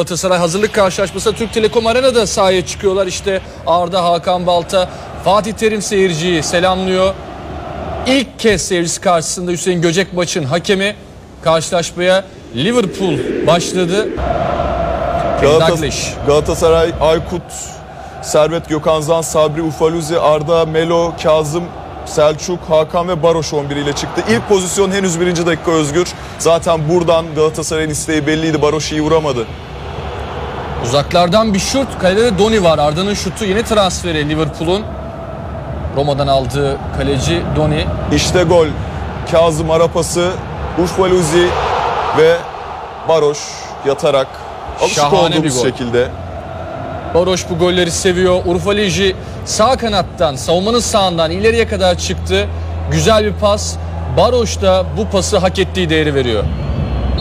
Galatasaray hazırlık karşılaşması Türk Telekom Arena'da sahaya çıkıyorlar. İşte Arda, Hakan Balta, Fatih Terim seyirciyi selamlıyor. İlk kez seyircisi karşısında Hüseyin Göcekbaş'ın hakemi karşılaşmaya Liverpool başladı. Galata- Dalglish. Galatasaray, Aykut, Servet, Gökhanzan, Sabri, Ufaluzi, Arda, Melo, Kazım, Selçuk, Hakan ve Baroş 11 ile çıktı. İlk pozisyon henüz birinci dakika özgür. Zaten buradan Galatasaray'ın isteği belliydi. Baroş iyi vuramadı. Uzaklardan bir şut. Kalede de Doni var. Arda'nın şutu yeni transferi Liverpool'un. Roma'dan aldığı kaleci Doni. İşte gol. Kazım Arapası, Ufaluzi ve Baroş yatarak alışık Şahane bir olduğumuz gol. şekilde Baroş bu golleri seviyor. Urfaliji sağ kanattan, savunmanın sağından ileriye kadar çıktı. Güzel bir pas. Baroş da bu pası hak ettiği değeri veriyor.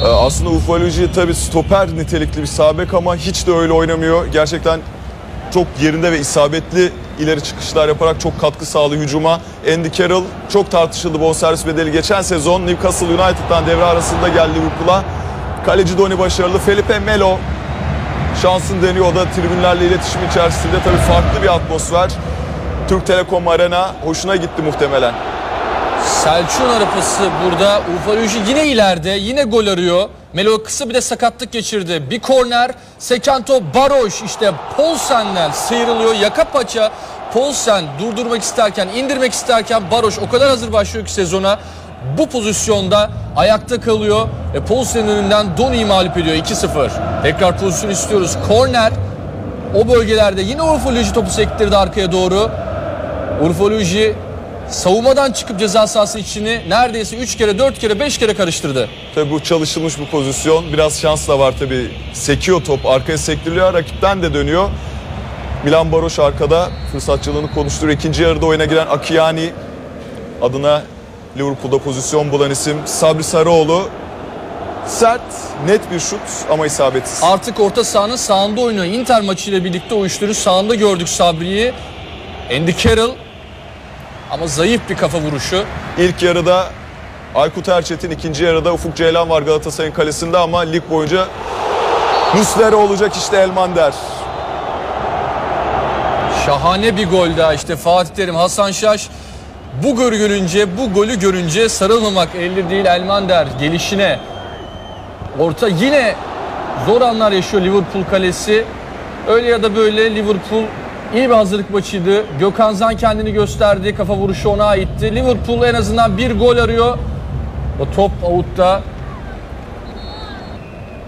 Ee, Aslında Ufaluji tabii stoper nitelikli bir sabek ama hiç de öyle oynamıyor. Gerçekten çok yerinde ve isabetli ileri çıkışlar yaparak çok katkı sağlıyor hücuma. Andy Carroll çok tartışıldı bonservis bedeli. Geçen sezon Newcastle United'dan devre arasında geldi Liverpool'a. Kaleci Doni başarılı. Felipe Melo şansını deniyor. O da tribünlerle iletişim içerisinde tabii farklı bir atmosfer. Türk Telekom Arena hoşuna gitti muhtemelen. Selçuk'un arapası burada. Urfaliji yine ileride. Yine gol arıyor. Melo kısa bir de sakatlık geçirdi. Bir korner. Sekanto Baroş işte Polsen'den sıyrılıyor. Yaka paça Polsen durdurmak isterken, indirmek isterken Baroş o kadar hazır başlıyor ki sezona. Bu pozisyonda ayakta kalıyor. E, Polsen'in önünden Doni'yi mağlup ediyor 2-0. Tekrar pozisyon istiyoruz. Korner. O bölgelerde yine Urfaliji topu sektirdi arkaya doğru. Urfaliji savunmadan çıkıp ceza sahası içini neredeyse 3 kere, 4 kere, 5 kere karıştırdı. Tabii bu çalışılmış bir pozisyon. Biraz şans da var tabii. Sekiyor top, arkaya sektiriliyor, rakipten de dönüyor. Milan Baroş arkada fırsatçılığını konuşturuyor. İkinci yarıda oyuna giren Akiyani adına Liverpool'da pozisyon bulan isim. Sabri Sarıoğlu sert, net bir şut ama isabetsiz. Artık orta sahanın sağında oynuyor. Inter maçıyla birlikte o üçlünün sağında gördük Sabri'yi. Andy Carroll ama zayıf bir kafa vuruşu. İlk yarıda Aykut Erçetin, ikinci yarıda Ufuk Ceylan var Galatasaray'ın kalesinde ama lig boyunca Muslera olacak işte Elmander. Şahane bir gol daha işte Fatih Terim, Hasan Şaş. Bu golü görünce, bu golü görünce sarılmamak elde değil Elmander gelişine. Orta yine zor anlar yaşıyor Liverpool kalesi. Öyle ya da böyle Liverpool iyi bir hazırlık maçıydı. Gökhan Zan kendini gösterdi. Kafa vuruşu ona aitti. Liverpool en azından bir gol arıyor. O top out'ta.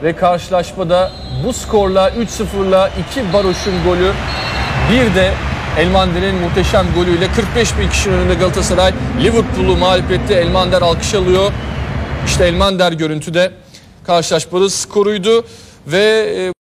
Ve karşılaşmada bu skorla 3-0'la 2 Baroş'un golü bir de Elmander'in muhteşem golüyle 45 bin kişinin önünde Galatasaray Liverpool'u mağlup etti. Elmander alkış alıyor. İşte Elmander görüntüde karşılaşmanın skoruydu ve e,